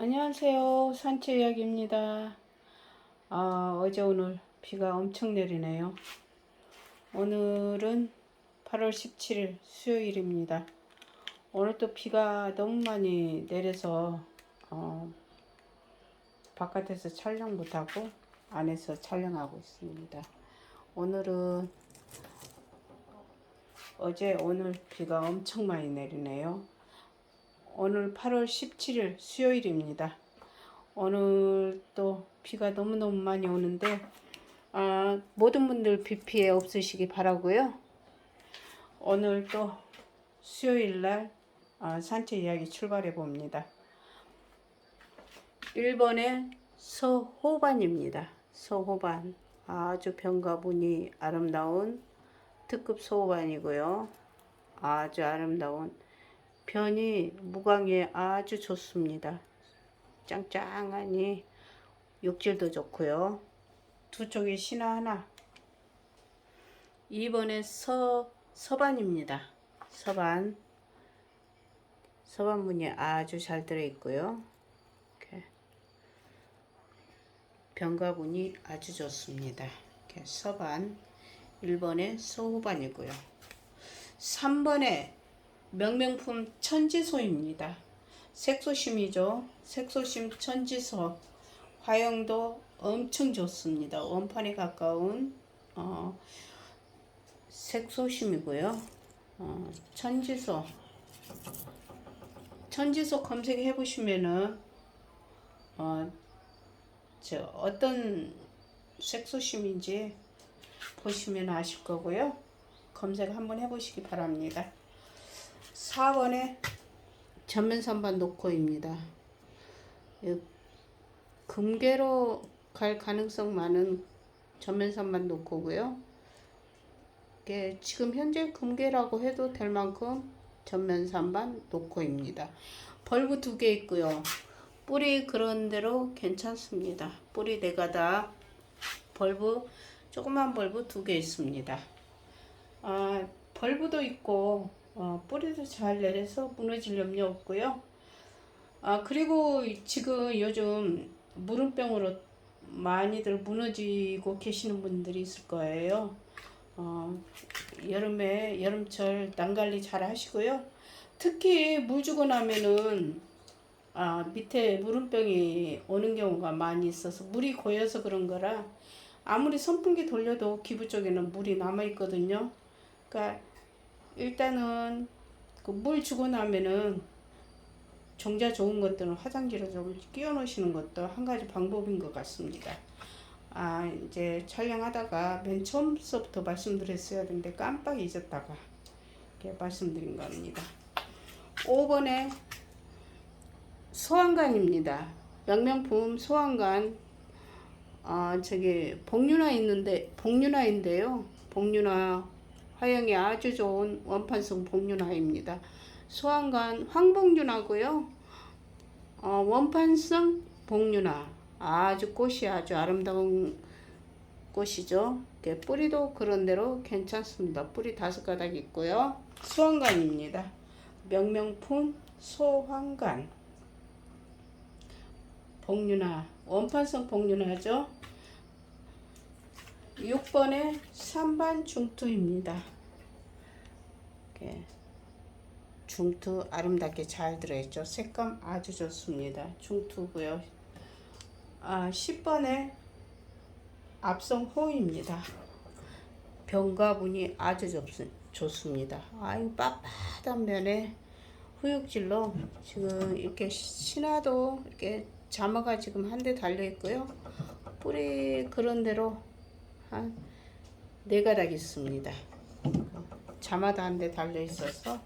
안녕하세요. 산채 이야기입니다. 아, 어제 오늘 비가 엄청 내리네요. 오늘은 8월 17일 수요일입니다. 오늘 또 비가 너무 많이 내려서 어, 바깥에서 촬영 못하고 안에서 촬영하고 있습니다. 오늘은 어제 오늘 비가 엄청 많이 내리네요. 오늘 8월 17일 수요일입니다. 오늘 또 비가 너무너무 많이 오는데 아, 모든 분들 비 피해 없으시기 바라고요. 오늘 또 수요일 날 아, 산책 이야기 출발해 봅니다. 1번의 서호반입니다. 서호반 아주 병가분이 아름다운 특급 서호반이고요. 아주 아름다운 변이 무광에 아주 좋습니다. 짱짱하니 육질도 좋고요. 두 쪽에 신화 하나. 2번에 서 서반입니다. 서반. 서반 문이 아주 잘 들어 있고요. 이렇게 병가분이 아주 좋습니다. 이렇게 서반. 1번에 서호반이고요. 3번에 명명품 천지소입니다. 색소심이죠. 색소심 천지소. 화형도 엄청 좋습니다. 원판에 가까운 어, 색소심이고요. 어, 천지소. 천지소 검색해 보시면은 어, 저 어떤 색소심인지 보시면 아실 거고요. 검색 한번 해보시기 바랍니다. 4번에 전면 선반 노코입니다. 금괴로 갈 가능성 많은 전면 선반 노코고요. 이게 지금 현재 금괴라고 해도 될 만큼 전면 선반 노코입니다. 벌브 두 개 있고요. 뿌리 그런 대로 괜찮습니다. 뿌리 네 가닥 벌브 조그만 벌브 두 개 있습니다. 아, 벌브도 있고 어, 뿌리도 잘 내려서 무너질 염려 없고요. 아 그리고 지금 요즘 무름병으로 많이들 무너지고 계시는 분들이 있을 거예요. 어, 여름에 여름철 땅 관리 잘 하시고요. 특히 물 주고 나면은 아, 밑에 무름병이 오는 경우가 많이 있어서 물이 고여서 그런 거라 아무리 선풍기 돌려도 기부 쪽에는 물이 남아 있거든요. 그러니까 일단은 그 물 주고 나면은 종자 좋은 것들은 화장지로 좀 끼워 놓으시는 것도 한 가지 방법인 것 같습니다. 아, 이제 촬영하다가 맨 처음서부터 말씀드렸어야 되는데 깜빡 잊었다가 이렇게 말씀드린 겁니다. 5번에 소환관입니다. 명명품 소환관. 아, 저기 복륜화 있는데 복륜화인데요. 복륜화 화형이 아주 좋은 원판성 복륜화입니다. 소환관 황복륜화고요. 어, 원판성 복륜화 아주 꽃이 아주 아름다운 꽃이죠. 뿌리도 그런 대로 괜찮습니다. 뿌리 다섯 가닥 있고요. 소환관입니다. 명명품 소환관 복륜화 원판성 복륜화죠. 6번에 3반 중투입니다. 이렇게 중투 아름답게 잘 들어있죠. 색감 아주 좋습니다. 중투고요. 아, 10번에 앞성 호입니다. 병가분이 아주 좋, 좋습니다. 아유 빳빳한 면에 후육질로 지금 이렇게 신화도 이렇게 자마가 지금 한 대 달려 있고요. 뿌리 그런 대로 한네 가닥 있습니다. 자마도 한대 달려 있어서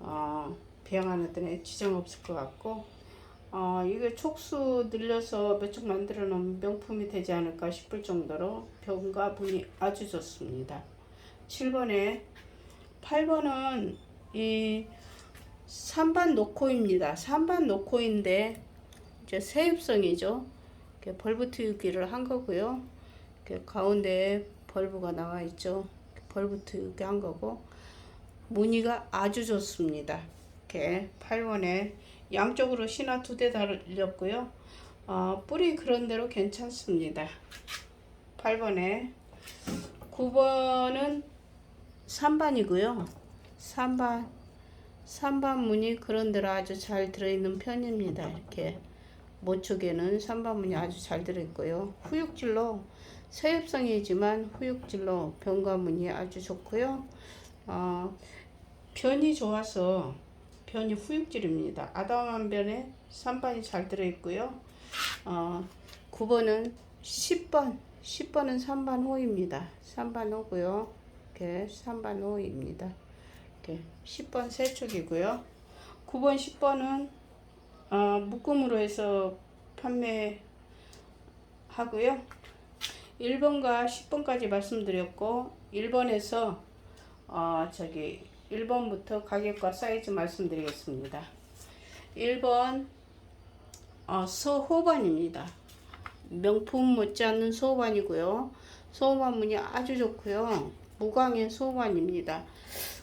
어, 배양하는 데는 지장 없을 것 같고 어, 이게 촉수 늘려서 몇 쪽 만들어 놓으면 명품이 되지 않을까 싶을 정도로 병과 분이 아주 좋습니다. 7번에 8번은 이 3반 노코입니다. 3반 노코인데 이제 세입성이죠. 트유기를 한 거고요. 이렇게 가운데 벌브가 나와 있죠. 벌브 트유기 한 거고 무늬가 아주 좋습니다. 이렇게 8번에 양쪽으로 신화 두 대 달렸고요. 어, 뿌리 그런 대로 괜찮습니다. 8번에 9번은 3반이고요. 3반 3반 문이 그런 대로 아주 잘 들어있는 편입니다. 이렇게 모쪽에는 3반 문이 아주 잘 들어있고요. 후육질로 서엽성이지만 후육질로 병가문이 아주 좋고요. 어, 변이 좋아서 변이 후육질입니다. 아담한 변에 3반이 잘 들어있고요. 어, 9번은 10번, 10번은 3반 호입니다. 3반 호고요. 이렇게 3반 호입니다. 이렇게 10번 세 축이고요. 9번, 10번은 어, 묶음으로 해서 판매하고요. 1번과 10번까지 말씀드렸고 1번에서 어, 저기 1번부터 가격과 사이즈 말씀드리겠습니다. 1번 어, 서호반입니다. 명품 못지않는 소호반이고요. 소호반 문이 아주 좋고요. 무광의 소호반입니다.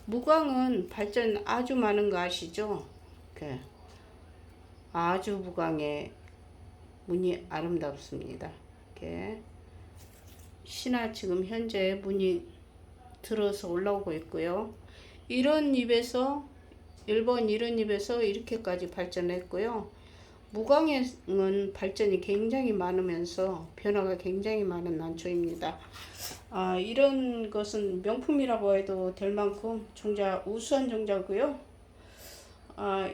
무광은 발전 아주 많은 거 아시죠? 이렇게 아주 무광의 문이 아름답습니다. 이렇게 신화 지금 현재 문이 들어서 올라오고 있고요. 이런 잎에서 1번 이런 잎에서 이렇게까지 발전했고요. 무광행은 발전이 굉장히 많으면서 변화가 굉장히 많은 난초입니다. 아, 이런 것은 명품이라고 해도 될 만큼 종자 우수한 종자고요. 아,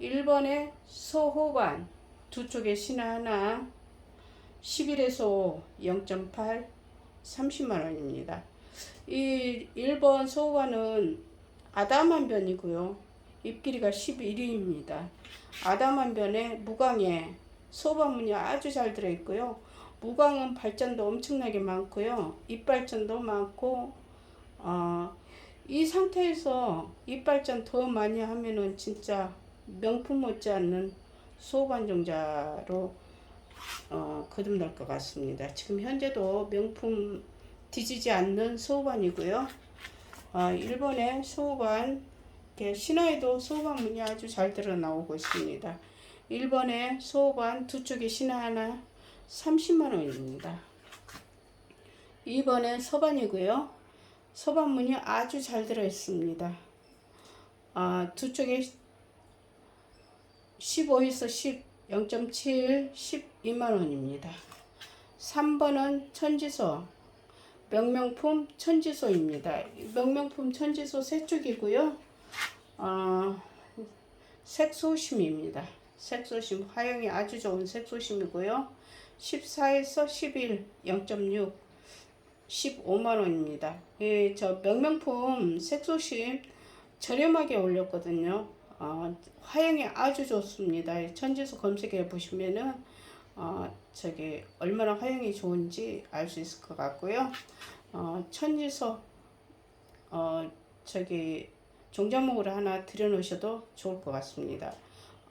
1번에 소호반 두 쪽에 신화 하나 11에서 0.8 30만 원입니다. 이 1번 소호반은 아담한 변이고요. 잎길이가 11입니다. 아담한 변에 무광에 소반문이 아주 잘 들어있고요. 무광은 발전도 엄청나게 많고요. 잎 발전도 많고 어, 이 상태에서 잎 발전 더 많이 하면은 진짜 명품 못지않는 소반종자로 어, 거듭날 것 같습니다. 지금 현재도 명품 뒤지지 않는 소반이고요. 어, 일본의 소반 신화에도 소반 문이 아주 잘 드러 나오고 있습니다. 1번에 소반 두 쪽에 신화 하나 30만 원입니다. 2번에 서반이고요. 서반 문이 아주 잘 들어 있습니다. 아, 두 쪽에 15에서 10, 0.7, 12만 원입니다. 3번은 천지소, 명명품 천지소입니다. 명명품 천지소 세 쪽이고요. 어, 색소심입니다. 색소심, 화형이 아주 좋은 색소심이고요. 14에서 11, 0.6, 15만원입니다. 예, 저 명명품 색소심 저렴하게 올렸거든요. 어, 화형이 아주 좋습니다. 천지수 검색해 보시면은 어, 저기 얼마나 화형이 좋은지 알 수 있을 것 같고요. 어, 천지서 어, 저기 종자목으로 하나 들여놓으셔도 좋을 것 같습니다.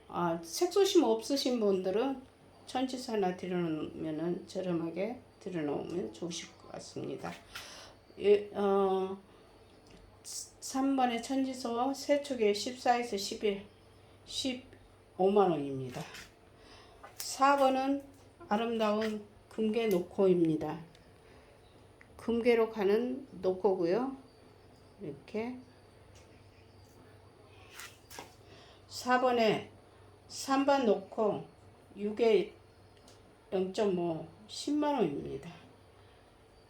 아, 색소심 없으신 분들은 천지서 하나 들여놓으면 저렴하게 들여놓으면 좋으실 것 같습니다. 예, 어, 3번의 천지서 세촉에 14에서 11, 15만원입니다. 4번은 아름다운 금괴 노코입니다. 금괴로 가는 노코고요. 이렇게 4번에 3번 놓고 6에 0.5 10만원입니다.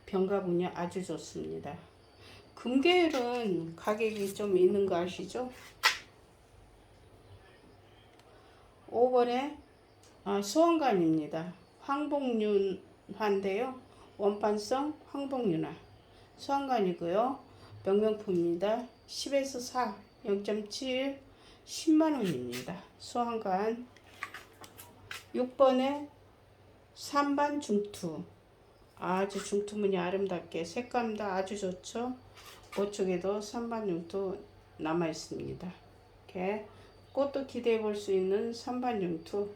병가 분야 아주 좋습니다. 금계율은 가격이 좀 있는 거 아시죠? 5번에 아, 소원관입니다. 황복윤화인데요. 원판성 황복윤화. 소원관이고요. 명명품입니다. 10에서 4, 0.7, 10만원입니다. 소환관 6번에 3반 중투 아주 중투문이 아름답게 색감도 아주 좋죠. 그쪽에도 3반 중투 남아 있습니다. 이렇게 꽃도 기대해 볼 수 있는 3반 중투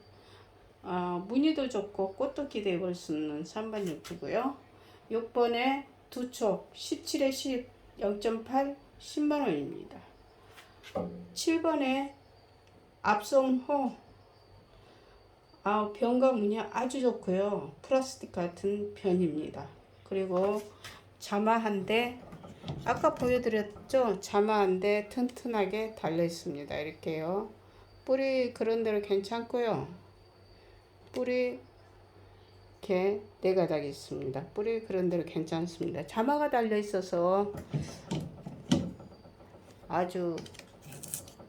아, 무늬도 좋고 꽃도 기대해 볼 수 있는 3반 중투고요. 6번에 두촉 17에 10 0.8 10만원입니다. 7번에 앞성호 아, 변과 무늬 아주 좋고요. 플라스틱 같은 변입니다. 그리고 자마한데 아까 보여드렸죠? 자마한데 튼튼하게 달려 있습니다. 이렇게요. 뿌리 그런 대로 괜찮고요. 뿌리 이렇게 네 가닥이 있습니다. 뿌리 그런 대로 괜찮습니다. 자마가 달려 있어서 아주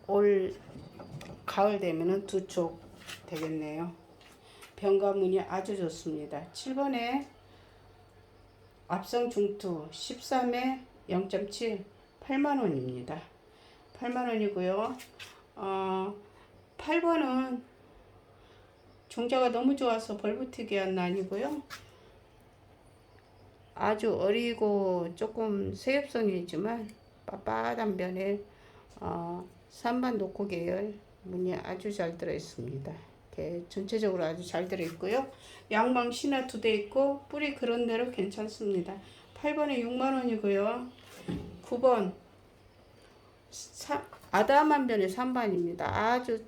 올 가을 되면은 두 쪽 되겠네요. 병가문이 아주 좋습니다. 7번에 앞성 중투 13에 0.7 8만원입니다. 8만원이고요. 어, 8번은 종자가 너무 좋아서 벌붙이기 한 아니고요. 아주 어리고 조금 세엽성이지만 빳빳한 변에 어, 산반 노코 계열 문이 아주 잘 들어 있습니다. 이렇게 전체적으로 아주 잘 들어 있고요. 양방 신화 두 대 있고 뿌리 그런 대로 괜찮습니다. 8번에 6만 원이고요. 9번 사, 아담한 변의 3반입니다. 아주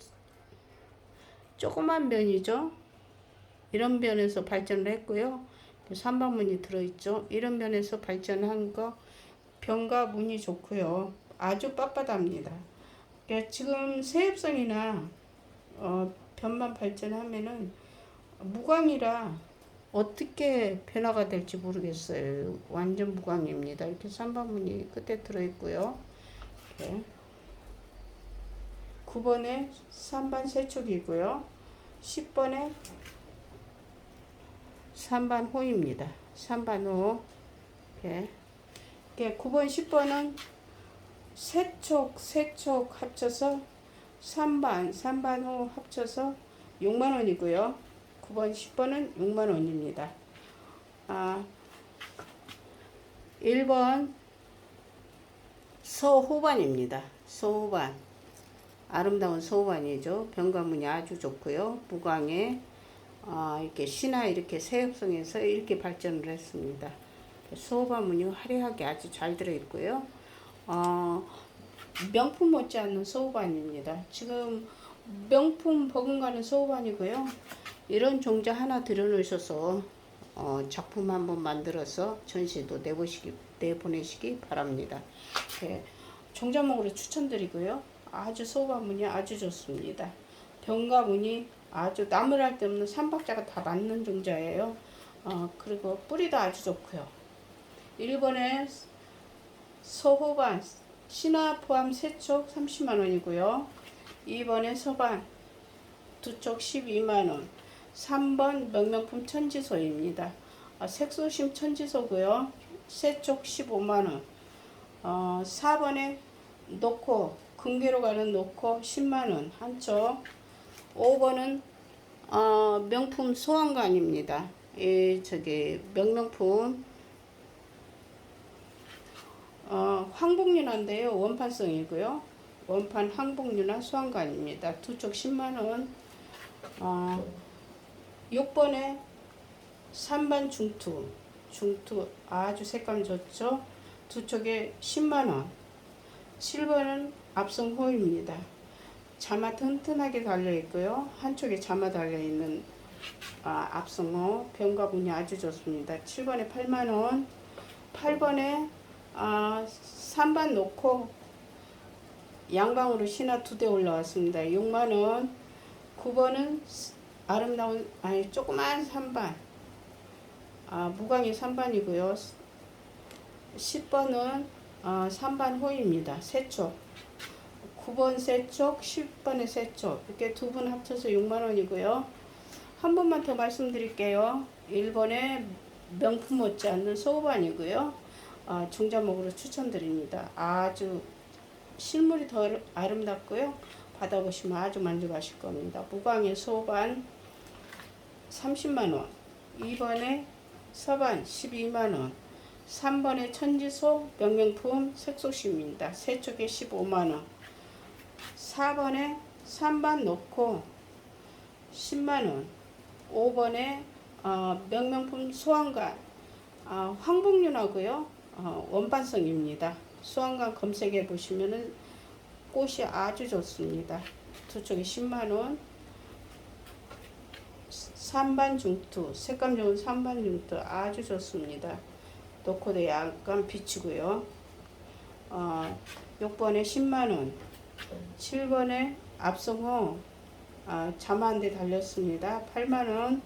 조그만 변이죠. 이런 변에서 발전을 했고요. 3번 문이 들어있죠. 이런 변에서 발전한 거 변과 문이 좋고요. 아주 빳빳합니다. 그러니까 지금 세엽성이나 어, 변만 발전하면은 무광이라 어떻게 변화가 될지 모르겠어요. 완전 무광입니다. 이렇게 3번 문이 끝에 들어있고요. 이렇게 9번에 3반 세촉이고요. 10번에 3반 호입니다. 3반 호. 이렇게. 이렇게 9번, 10번은 세촉, 세촉 합쳐서 3반, 3반 호 합쳐서 6만원이고요. 9번, 10번은 6만원입니다. 아, 1번 서호반입니다. 서호반. 아름다운 서호반이죠. 병가문이 아주 좋고요. 무광에 어, 이렇게 신화 이렇게 새엽성에서 이렇게 발전을 했습니다. 서호반문이 화려하게 아주 잘 들어있고요. 어, 명품 못지않는 소우반입니다. 지금 명품 버금가는 소우반이고요. 이런 종자 하나 들여놓으셔서 어, 작품 한번 만들어서 전시도 내보시기 내보내시기 바랍니다. 네, 종자목으로 추천드리고요. 아주 소우반문이 아주 좋습니다. 병가문이 아주 나무랄 데 없는 삼박자가 다 맞는 종자예요. 어, 그리고 뿌리도 아주 좋고요. 1번에 서호반 신화 포함 세촉 30만원이고요. 2번에 서반 두쪽 12만원 3번 명명품 천지소입니다. 어, 색소심 천지소고요. 세촉 15만원 어, 4번에 놓고 금괴로 가는 놓고 10만원 한쪽 5번은 어, 명품 소환관입니다. 이 저기 명명품 어, 황복륜한데요. 원판성이고요. 원판 황복륜한 수환관입니다. 두 쪽 10만원. 어, 6번에 3반 중투. 중투 아주 색감 좋죠. 두 쪽에 10만원. 7번은 앞성호입니다. 자마 튼튼하게 달려있고요. 한쪽에 자마 달려있는 아, 앞성호 병가분이 아주 좋습니다. 7번에 8만원. 8번에 아, 3반 놓고 양방으로 신화 두 대 올라왔습니다. 6만원. 9번은 아름다운, 아니, 조그만 3반. 아, 무광이 3반이고요. 10번은 어, 3반 호입니다. 세촉. 9번 세촉, 10번의 세촉. 이렇게 두 분 합쳐서 6만원이고요. 한 번만 더 말씀드릴게요. 1번에 명품 못지않는 소반이고요. 어, 중자목으로 추천드립니다. 아주 실물이 더 아름답고요. 받아보시면 아주 만족하실 겁니다. 무광의 소반 30만원 2번에 서반 12만원 3번에 천지소 명명품 색소심입니다. 세쪽에 15만원 4번에 3반 놓고 10만원 5번에 어, 명명품 소환관 어, 황복륜하고요. 어, 원반성입니다. 수완관 검색해 보시면은 꽃이 아주 좋습니다. 두 쪽에 10만원. 산반 중투, 색감 좋은 산반 중투 아주 좋습니다. 놓고도 약간 비치고요. 어, 6번에 10만원, 7번에 앞성호 아, 자만대 달렸습니다. 8만원,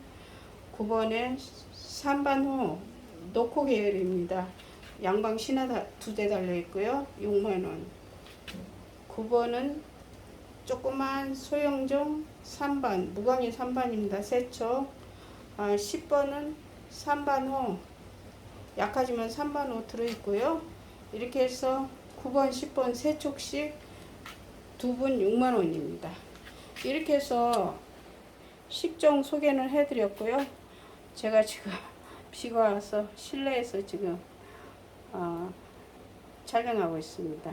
9번에 산반호 노코 계열입니다. 양방 신화 두 대 달려 있고요. 6만원. 9번은 조그만 소형종 3반, 무광이 3반입니다. 세초. 아, 10번은 3반호, 약하지만 3반호 들어있고요. 이렇게 해서 9번, 10번 세 촉씩 두분 6만원입니다. 이렇게 해서 10종 소개는 해드렸고요. 제가 지금 비가 와서 실내에서 지금 어, 촬영하고 있습니다.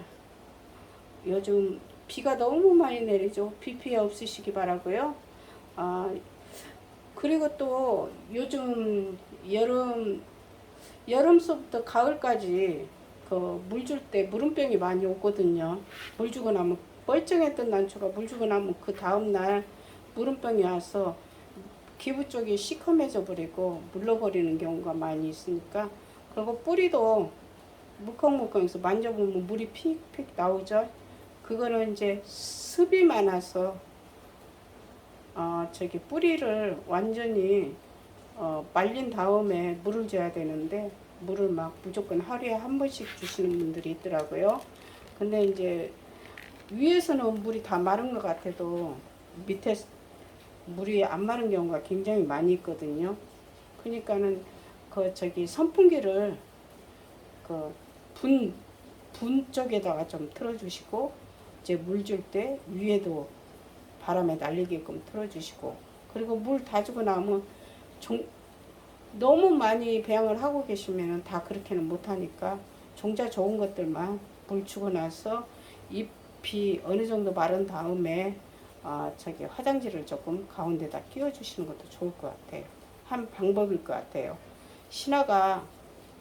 요즘 비가 너무 많이 내리죠. 비 피해 없으시기 바라고요. 아 그리고 또 요즘 여름 여름서부터 가을까지 그 물 줄 때 물음병이 많이 오거든요. 물 주고 나면 멀쩡했던 난초가 물 주고 나면 그 다음 날 물음병이 와서 기부 쪽이 시커매져 버리고 물러버리는 경우가 많이 있으니까 그리고 뿌리도 물컹물컹해서 만져보면 물이 픽픽 나오죠. 그거는 이제 습이 많아서 어 저기 뿌리를 완전히 어 말린 다음에 물을 줘야 되는데 물을 막 무조건 하루에 한 번씩 주시는 분들이 있더라고요. 근데 이제 위에서는 물이 다 마른 것 같아도 밑에 물이 안 마른 경우가 굉장히 많이 있거든요. 그러니까는 그 저기 선풍기를 그 분, 분 쪽에다가 좀 틀어주시고 이제 물 줄 때 위에도 바람에 날리게끔 틀어주시고 그리고 물 다 주고 나면 종, 너무 많이 배양을 하고 계시면은 다 그렇게는 못하니까 종자 좋은 것들만 물 주고 나서 잎이 어느 정도 마른 다음에 아 저기 화장지를 조금 가운데다 끼워 주시는 것도 좋을 것 같아요. 한 방법일 것 같아요. 신화가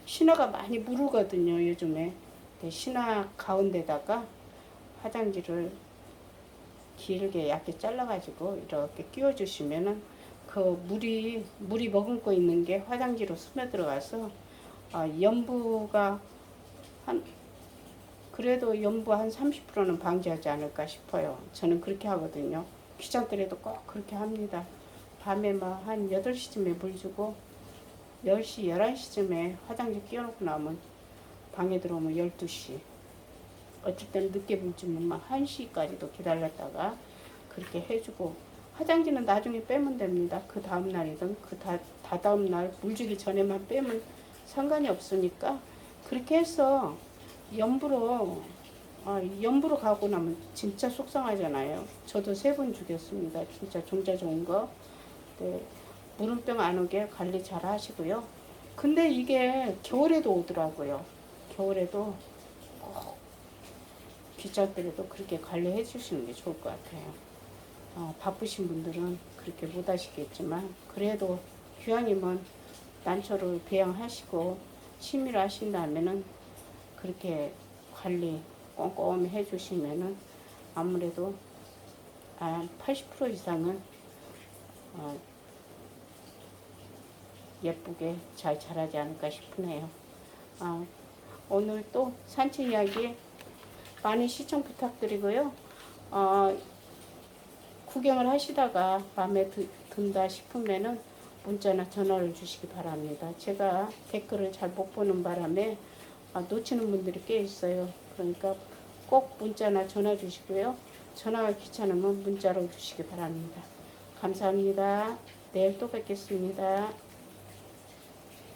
신화가 많이 무르거든요 요즘에. 신화 가운데다가 화장지를 길게 얇게 잘라 가지고 이렇게 끼워 주시면은 그 물이 물이 머금고 있는 게 화장지로 스며들어가서 아, 연부가 한 그래도 연부 한 30%는 방지하지 않을까 싶어요. 저는 그렇게 하거든요. 귀찮더라도 꼭 그렇게 합니다. 밤에 막 한 8시쯤에 물 주고 10시, 11시쯤에 화장지 끼워놓고 나면 방에 들어오면 12시. 어쩔 때는 늦게 물 주면 막 1시까지도 기다렸다가 그렇게 해주고 화장지는 나중에 빼면 됩니다. 그 다음 날이든 그 다, 다다음 날 물 주기 전에만 빼면 상관이 없으니까 그렇게 해서 연부로 아, 연부로 가고 나면 진짜 속상하잖아요. 저도 세 번 죽였습니다. 진짜 종자 좋은 거. 네, 물음병 안 오게 관리 잘 하시고요. 근데 이게 겨울에도 오더라고요. 겨울에도 꼭 귀찮더라도 그렇게 관리해 주시는 게 좋을 것 같아요. 어, 바쁘신 분들은 그렇게 못 하시겠지만 그래도 귀향이면 난초를 배양하시고 취미로 하신다면은 그렇게 관리 꼼꼼히 해주시면은 아무래도 한 80% 이상은 어, 예쁘게 잘 자라지 않을까 싶으네요. 아, 오늘 또 산책 이야기 많이 시청 부탁드리고요. 어, 구경을 하시다가 마음에 드, 든다 싶으면은 문자나 전화를 주시기 바랍니다. 제가 댓글을 잘 못 보는 바람에 아, 놓치는 분들이 꽤 있어요. 그러니까 꼭 문자나 전화 주시고요. 전화가 귀찮으면 문자로 주시기 바랍니다. 감사합니다. 내일 또 뵙겠습니다.